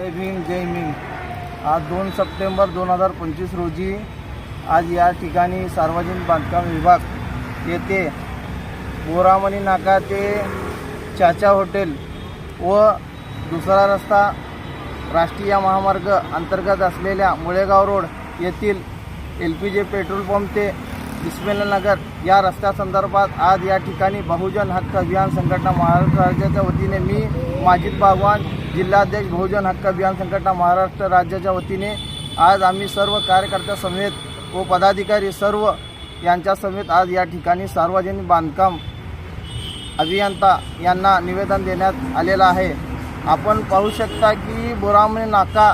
जय भीम जय भीम आज दोन सप्टेंबर दोन हजार पंचवीस रोजी आज या ठिकाणी सार्वजनिक बांधकाम विभाग येथे बोरामणी नाका ते चाचा हॉटेल व दुसरा रस्ता राष्ट्रीय महामार्ग अंतर्गत असलेल्या मुळेगाव रोड येथील L P J petrol pump ते नगर या रस्त्यासंदर्भात आज या ठिकाणी बहुजन हक्क अभियान संघटना महाराष्ट्र राज्याच्या वतीने मी माजिद बागवान जिल्हाध्यक्ष बहुजन हक्क अभियान संघटना महाराष्ट्र राज्याच्या वतीने आज आम्ही सर्व कार्यकर्त्या समेत व पदाधिकारी सर्व यांच्या समेत आज या ठिकाणी सार्वजनिक बांधकाम अभियंता यांना निवेदन देण्यात आलेलं आहे. आपण पाहू शकता की बोरामणी नाका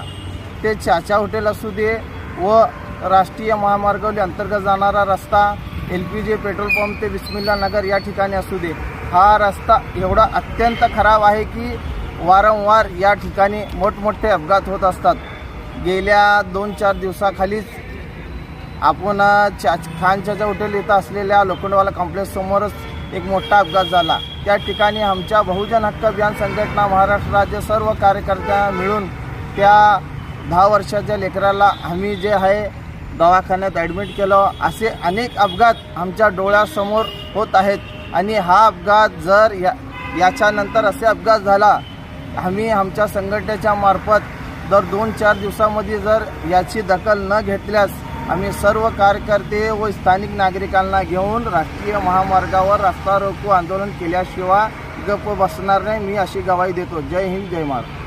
ते चाचा हॉटेल असू दे व राष्ट्रीय महामार्गावरील अंतर्गत जाणारा रस्ता L P G petrol pump ते बिस्मिल्ला नगर या ठिकाणी असू दे. हा रस्ता एवढा अत्यंत खराब आहे की वारंवार या ठिकाणी मोठमोठे अपघात होत असतात. गेल्या दोन चार दिवसाखालीच आपण चा खानच्या चाचा हॉटेल इथं असलेल्या लोखंडवाला कॉम्प्लेक्ससमोरच एक मोठा अपघात झाला. त्या ठिकाणी आमच्या बहुजन हक्क अभियान संघटना महाराष्ट्र राज्य सर्व कार्यकर्त्या मिळून त्या दहा वर्षाच्या लेकराला आम्ही जे आहे दवाखान्यात ॲडमिट केलं. असे अनेक अपघात आमच्या डोळ्यासमोर होत आहेत. आणि हा अपघात जर या याच्यानंतर असे अपघात झाला आम्ही आमच्या संघटनेच्या मार्फत दर दोन चार दिवसामध्ये जर याची दखल न घेतल्यास आम्ही सर्व कार्यकर्ते व स्थानिक नागरिकांना घेऊन राष्ट्रीय महामार्गावर रस्ता रोको आंदोलन केल्याशिवाय गप्प बसणार नाही. मी अशी गवाही देतो. जय हिंद जय महाराष्ट्र.